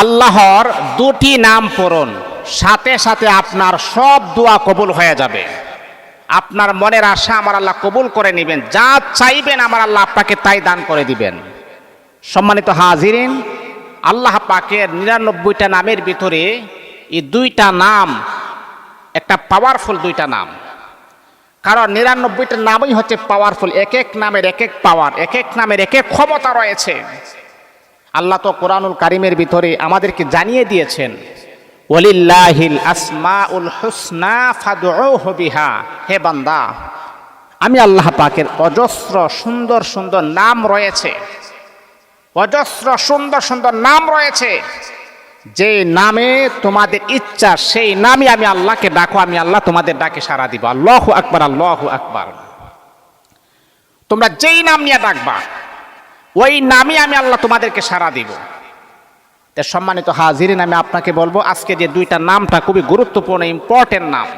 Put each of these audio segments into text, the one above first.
আল্লাহর দুটি নাম পড়ুন সাথে সাথে আপনার সব দোয়া কবুল হয়ে যাবে। আপনার মনের আশা আমার আল্লাহ কবুল করে নেবেন। যা চাইবেন আমার আল্লাহ আপনাকে তাই দান করে দিবেন। সম্মানিত হাজিরিন, আল্লাহ পাকের নিরানব্বইটা নামের ভিতরে এই দুইটা নাম, একটা পাওয়ারফুল দুইটা নাম। কারণ নিরানব্বইটা নামই হচ্ছে পাওয়ারফুল এক এক নামের এক এক পাওয়ার এক এক নামের এক এক ক্ষমতা রয়েছে। আল্লাহ তো কোরআনুল কারিমের ভিতরে আমাদেরকে জানিয়ে দিয়েছেন ওলিল্লাহিল আসমাউল হুসনা ফাদউহু বিহা। হে বান্দা, আমি আল্লাহ পাকের অজস্র সুন্দর সুন্দর নাম রয়েছে, অজস্র সুন্দর সুন্দর নাম রয়েছে। যে নামে তোমাদের ইচ্ছা, সেই নামই আমি আল্লাহকে ডাকো, আমি আল্লাহ তোমাদের ডাকে সারা দিব। আল্লাহ আকবার আল্লাহ আকবার। তোমরা যেই নাম নিয়ে ডাকবা ওই নামই আমি আল্লাহ তোমাদেরকে সারা দিব। তা সম্মানিত হাজিরিন, আমি আপনাকে বলব, আজকে যে দুইটা নামটা খুবই গুরুত্বপূর্ণ ইম্পর্টেন্ট নাম।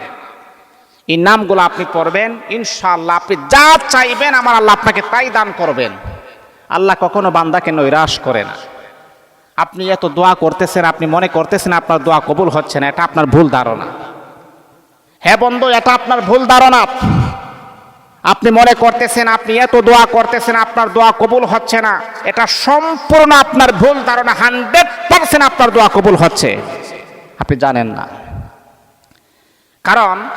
এই নামগুলো আপনি পড়বেন, ইনশাআল্লাহ আপনি যা চাইবেন আমার আল্লাহ আপনাকে তাই দান করবেন। আল্লাহ কখনো বান্দাকে নৈরাশ করে না। আপনি এত দোয়া করতেছেন, আপনি মনে করতেছেন আপনার দোয়া কবুল হচ্ছে না, এটা আপনার ভুল ধারণা। হ্যাঁ বন্ধু, এটা আপনার ভুল ধারণা। আপনি মনে করতেছেন, আপনি এত দোয়া করতেছেন, আপনার দোয়া কবুল হচ্ছে না। এটা সম্পূর্ণ আপনার ভুল ধারণা, হান্ড্রেড পার্সেন্ট আপনার দোয়া কবুল হচ্ছে। আপনি জানেন না। কারণ,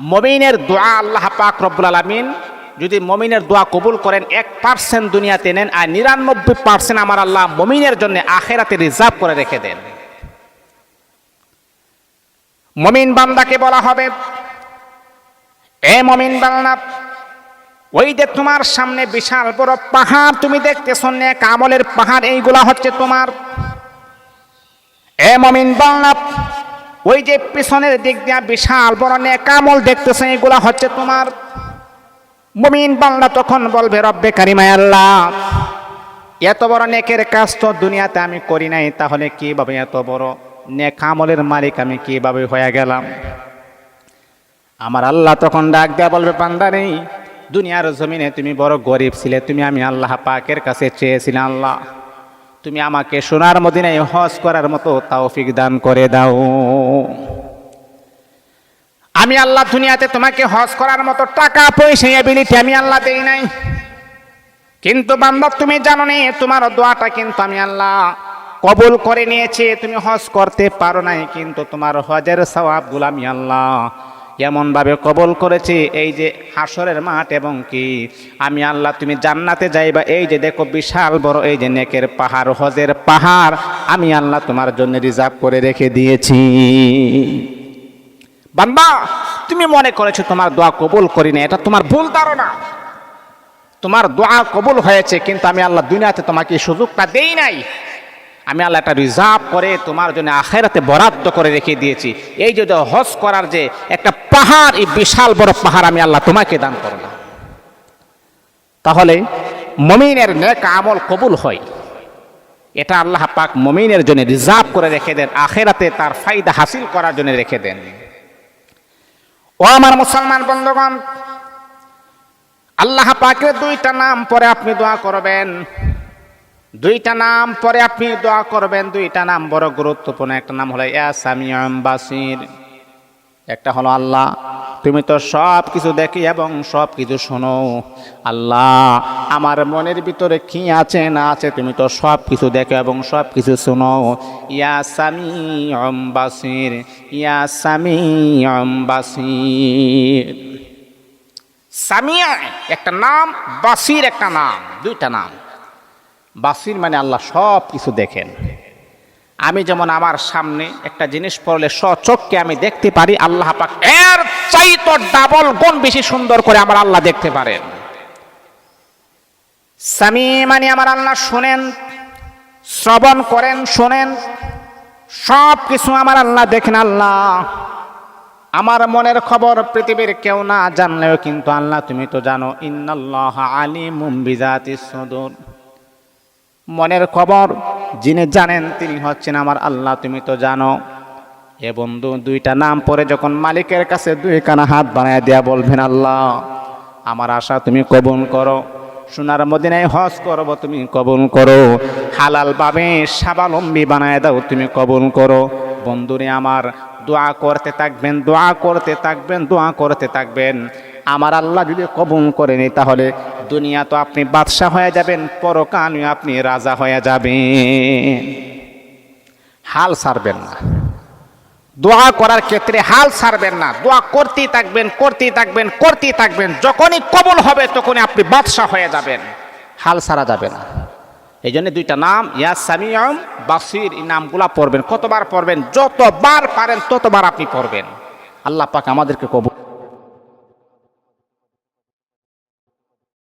মমিনের দোয়া আল্লাহ পাক রব্বুল আলমিন, যদি মমিনের দোয়া কবুল করেন, এক পার্সেন্ট দুনিয়াতে নেন আর নিরানব্বই পার্সেন্ট আমার আল্লাহ মমিনের জন্য আখেরাতে রিজার্ভ করে রেখে দেন। মমিন বান্দাকে বলা হবে, এ মমিন বাংলা ওই যে তোমার সামনে বিশাল বড় পাহাড়, তুমি দেখতেছ নেক আমলের পাহাড়, এইগুলা হচ্ছে তোমার। এ মমিন বাংলা ওই যে পিছনের দিক দিয়া বিশাল বড় নেক আমল দেখতেছ, এইগুলা হচ্ছে তোমার। মমিন বাংলা তখন বলবে, রব্বে কারিমায় আল্লাহ, এত বড় নেকের কাজ তো দুনিয়াতে আমি করি নাই, তাহলে কীভাবে এত বড় নেক আমলের মালিক আমি কীভাবে হয়ে গেলাম? আমার আল্লাহ তখন ডাক দেয়া বলবে পান্ডারে দুনিয়ার জমিনে তুমি বড় গরিব ছিলে, তুমি আমি আল্লাহ পাকের কাছে চেয়েছিলে আল্লাহ। তুমি আমাকে সোনার মদিনায় হজ করার মতো তাওফিক দান করে দাও। আমি আল্লাহ দুনিয়াতে তোমাকে হজ করার মতো টাকা, পয়সা এবিলিটি আমি আল্লাহ দেই নাই। কিন্তু বান্ধব তুমি জানো নি, তোমার দোয়াটা কিন্তু আমি আল্লাহ কবুল করে নিয়েছে, তুমি হজ করতে পারো নাই, কিন্তু তোমার হজের সওয়াবগুলো আমি আল্লাহ এমনভাবে কবল করেছি, এই যে হাসরের মাঠ এবং কি? আমি আল্লাহ, তুমি জান্নাতে যাইবা, এই যে দেখো বিশাল বড়, এই যে নেকের পাহাড়, হজের পাহাড়, আমি আল্লাহ তোমার জন্য রিজার্ভ করে রেখে দিয়েছি। বান্দা, তুমি মনে করেছ তোমার দোয়া কবুল করি না এটা তোমার ভুল ধারণা। তোমার দোয়া কবুল হয়েছে, কিন্তু আমি আল্লাহ দুনিয়াতে তোমাকে সুযোগটা দেই নাই। আমি আল্লাহ একটা রিজার্ভ করে তোমার জন্য আখেরাতে বরাদ্দ করে রেখে দিয়েছি। এই যে হজ করার যে একটা পাহাড়, এই বিশাল বড় পাহাড় আমি আল্লাহ তোমাকে দান করলাম তাহলে মমিনের নেক আমল কবুল হয়। এটা আল্লাহ পাক মমিনের জন্য রিজার্ভ করে রেখে দেন, আখেরাতে তার ফায়দা হাসিল করার জন্য রেখে দেন। ও আমার মুসলমান বন্ধুগণ, আল্লাহ পাকের দুইটা নাম পরে আপনি দোয়া করবেন। দুইটা নাম পরে আপনি দোয়া করবেন। দুইটা নাম বড় গুরুত্বপূর্ণ। একটা নাম হলো বাসির। একটা হলো, আল্লাহ, তুমি তো সব কিছু দেখি এবং সব কিছু শোনো। আল্লাহ, আমার মনের ভিতরে কি আছে না আছে তুমি তো সব কিছু দেখো এবং সব কিছু শোনো। ইয়া সামি বাসির। ইয়া সামি বাসির। সামিয়া একটা নাম, বাসির একটা নাম, দুইটা নাম। বাসির মানে আল্লাহ সব কিছু দেখেন। আমি যেমন আমার সামনে একটা জিনিস পড়লে সচককে আমি দেখতে পারি, আল্লাহ পাক এর চাইতো ডাবল গুণ বেশি সুন্দর করে আমার আল্লাহ দেখতে পারেন। সামি মানে আমার আল্লাহ শোনেন, শ্রবণ করেন, শোনেন সব কিছু আমার আল্লাহ দেখেন, আল্লাহ। আমার মনের খবর পৃথিবীর কেউ না জানলেও কিন্তু আল্লাহ তুমি তো জানো, ইন্নাল্লাহ আলিমুম বিজাতিস সুদূর। মনের খবর যিনি জানেন তিনি হচ্ছেন আমার আল্লাহ, তুমি তো জানো। এ বন্ধু, দুইটা নাম পরে যখন মালিকের কাছে দুই কানা হাত বানায় দেয়া বলবেন, আল্লাহ, আমার আশা তুমি কবুল করো। সোনার মদিনায় হজ করব, তুমি কবুল করো। হালাল ভাবে স্বাবলম্বী বানায় দাও, তুমি কবুল করো। বন্ধুরে, আমার দোয়া করতে থাকবেন, দোয়া করতে থাকবেন, দোয়া করতে থাকবেন। আমার আল্লাহ যদি কবুল করেনি তাহলে দুনিয়া তো আপনি বাদশাহ হয়ে যাবেন পরকালে আপনি রাজা হয়ে যাবেন। হাল ছাড়বেন না। দোয়া করার ক্ষেত্রে হাল ছাড়বেন না। দোয়া করতেই থাকবেন করতেই থাকবেন করতেই থাকবেন। যখনই কবল হবে তখনই আপনি বাদশাহ হয়ে যাবেন। হাল ছাড়া যাবে না। এই জন্য দুইটা নাম, ইয়া সামিয়ম, বাসির, এই নামগুলা পড়বেন। কতবার পড়বেন? যতবার পারেন ততবার আপনি পড়বেন। আল্লাহ পাক আমাদেরকে কবুল